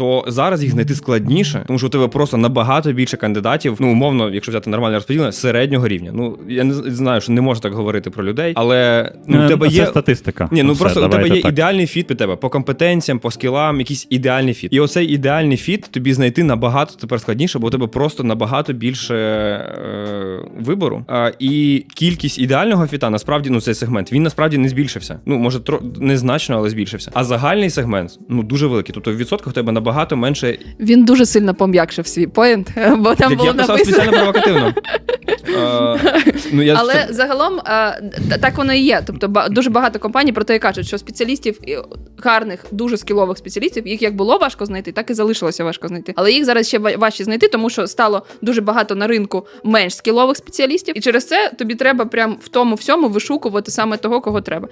то зараз їх знайти складніше, тому що у тебе просто набагато більше кандидатів. Ну, умовно, якщо взяти нормальне розподілення, середнього рівня. Ну я не знаю, що не можна так говорити про людей, але ну, у тебе Це є статистика. ні, ну Все, просто у тебе є так. ідеальний фіт під тебе по компетенціям, по скілам, якийсь ідеальний фіт. І оцей ідеальний фіт тобі знайти набагато тепер складніше, бо у тебе просто набагато більше е, вибору. А, і кількість ідеального фіта насправді ну цей сегмент він насправді не збільшився. Ну може тро незначно, але збільшився. А загальний сегмент ну дуже великий. Тобто в відсотках у тебе набагато менше. Він дуже сильно пом'якшив свій поінт, бо там Як було я писав написано. спеціально провокативно. Е, ну, я Але це- загалом а, так воно і є. Тобто дуже багато компаній про те і кажуть, що спеціалістів гарних, дуже скілових спеціалістів, їх як було важко знайти, так і залишилося важко знайти. Але їх зараз ще важче знайти, тому що стало дуже багато на ринку менш скілових спеціалістів, і через це тобі треба прям в тому всьому вишукувати саме того, кого треба.